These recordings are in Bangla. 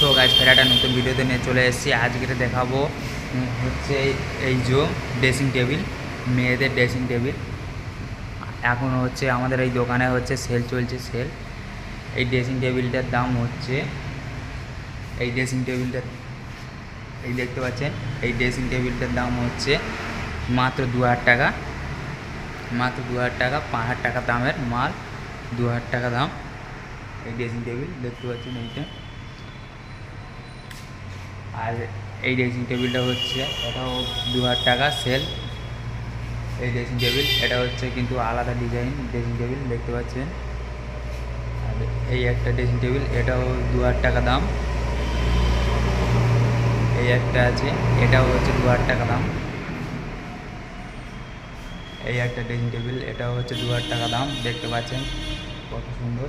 সো গাছ ফের একটা নতুন ভিডিওতে নিয়ে চলে এসেছি। আজকে দেখাবো হচ্ছে এই- এই যে ড্রেসিং টেবিল মেয়েদের ড্রেসিং টেবিল এখন হচ্ছে আমাদের এই দোকানে হচ্ছে সেল চলছে সেল এই ড্রেসিং টেবিলটার দাম হচ্ছে, এই ড্রেসিং টেবিলটার এই দেখতে পাচ্ছেন, এই ড্রেসিং টেবিলটার দাম হচ্ছে মাত্র দু হাজার টাকা। মাত্র দু হাজার টাকা, পাঁচ হাজার টাকা দামের মাল, দু হাজার টাকা দাম। এই ড্রেসিং টেবিল দেখতে পাচ্ছেন এইটা। আর এই ড্রেসিং টেবিলটা হচ্ছে, এটাও দু হাজার টাকা, সেল। এই ড্রেসিং টেবিল, এটা হচ্ছে কিন্তু আলাদা ডিজাইন ড্রেসিং টেবিল, দেখতে পাচ্ছেন। আর এই একটা ড্রেসিং টেবিল, এটাও দু হাজার টাকা দাম। এই একটা আছে, এটাও হচ্ছে দু হাজার টাকা দাম। এই একটা ড্রেসিং টেবিল, এটাও হচ্ছে দু হাজার টাকা দাম, দেখতে পাচ্ছেন কত সুন্দর।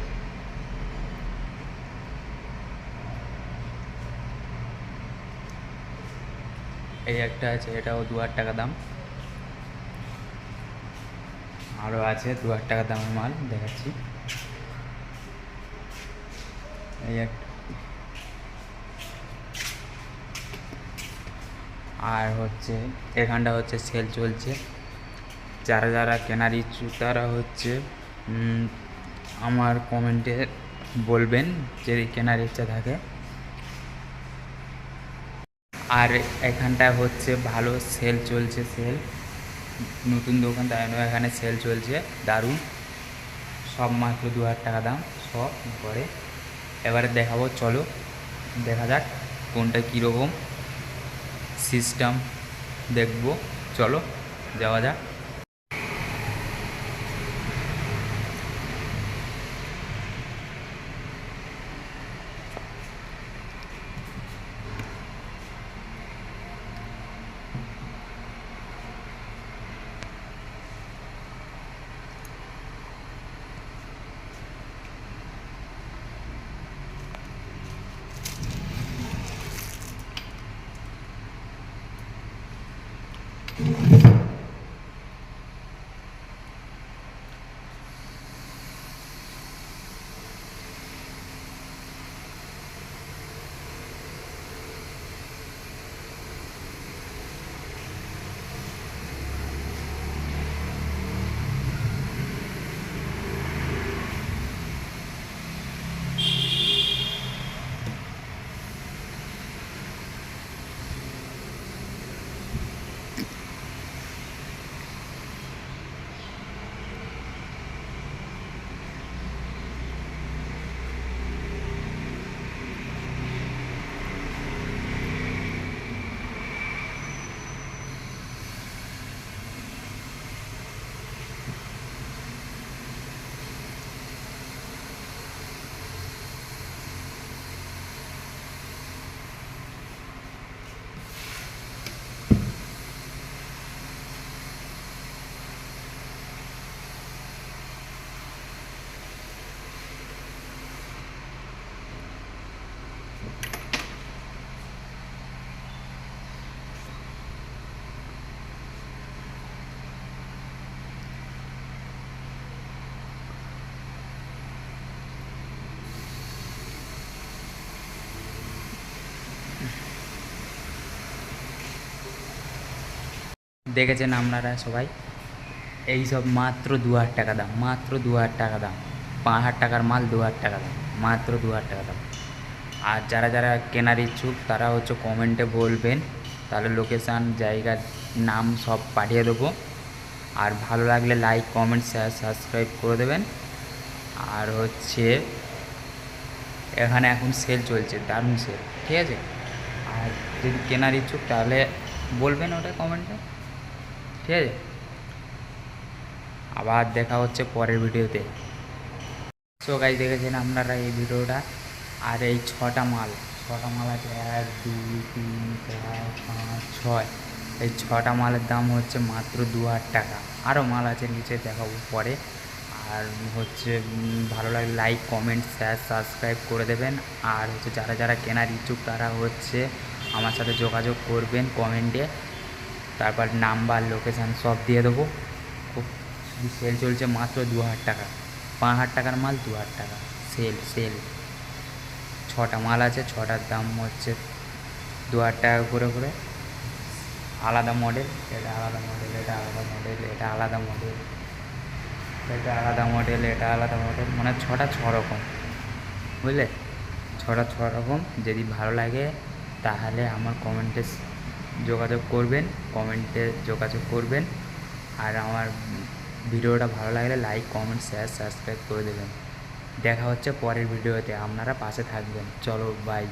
এই একটা আছে, এটাও দু হাজার টাকা দাম। আরও আছে দু হাজার টাকা দামের মাল, দেখাচ্ছি। এই একটা আর হচ্ছে, এখানটা হচ্ছে সেল চলছে। যারা যারা কেনার ইচ্ছুক, তারা হচ্ছে আমার কমেন্টে বলবেন যদি কেনার ইচ্ছা থাকে। আর এখানটায় হচ্ছে ভালো সেল চলছে সেল নতুন দোকান তাই এখানে সেল চলছে, দারুণ। সব মাত্র দু হাজার টাকা দাম, সব করে এবারে দেখাবো, চলো, দেখা যাক কোনটা কীরকম। সিস্টেম দেখব, চলো, যাওয়া যাক। দেখেছেন আপনারা সবাই? এই সব মাত্র দু হাজার টাকা দাম, মাত্র দু হাজার টাকা দাম পাঁচ হাজার টাকার মাল দু হাজার টাকা দাম, মাত্র দু হাজার টাকা দাম। আর যারা যারা কেনার ইচ্ছুক, তারা হচ্ছে কমেন্টে বলবেন, তাহলে লোকেশান জায়গার নাম সব পাঠিয়ে দেবো। আর ভালো লাগলে লাইক কমেন্ট শেয়ার সাবস্ক্রাইব করে দেবেন। আর হচ্ছে, এখানে এখন সেল চলছে, দারুণ সেল ঠিক আছে? আর যদি কেনার ইচ্ছুক, তাহলে বলবেন ওটা কমেন্টে ঠিক আছে? আবার দেখা হচ্ছে পরের ভিডিওতে। সো গাই দেখেছেন আপনারা এই ভিডিওটা? আর এই ছটা মাল। ছটা মাল আছে, এক, দুই, তিন, চার, পাঁচ, ছয়। এই ছটা মালের দাম হচ্ছে মাত্র দু হাজার টাকা। আরও মাল আছে নিচে দেখাবো পরে। আর হচ্ছে ভালো লাগলে লাইক কমেন্ট শেয়ার সাবস্ক্রাইব করে দেবেন। আর হচ্ছে, যারা যারা কেনার ইচ্ছুক, তারা হচ্ছে আমার সাথে যোগাযোগ করবেন কমেন্টে তারপর নাম্বার লোকেশান সব দিয়ে দেবো। খুব সেল চলছে মাত্র দু হাজার টাকা। পাঁচ হাজার টাকার মাল দু হাজার টাকা। সেল সেল ছটা মাল আছে, ছটার দাম হচ্ছে দু হাজার টাকা করে করে। আলাদা মডেল এটা আলাদা মডেল এটা আলাদা মডেল এটা আলাদা মডেল এটা আলাদা মডেল এটা আলাদা মডেল মানে ছটা ছ রকম। বুঝলে? ছটা ছ রকম। যদি ভালো লাগে, তাহলে আমার কমেন্টে যোগাযোগ করবেন, কমেন্টে যোগাযোগ করবেন। আর আমার ভিডিওটা ভালো লাগলে লাইক, কমেন্ট, শেয়ার, সাবস্ক্রাইব করে দেবেন। দেখা হচ্ছে পরের ভিডিওতে। আপনারা পাশে থাকবেন। চলো বাই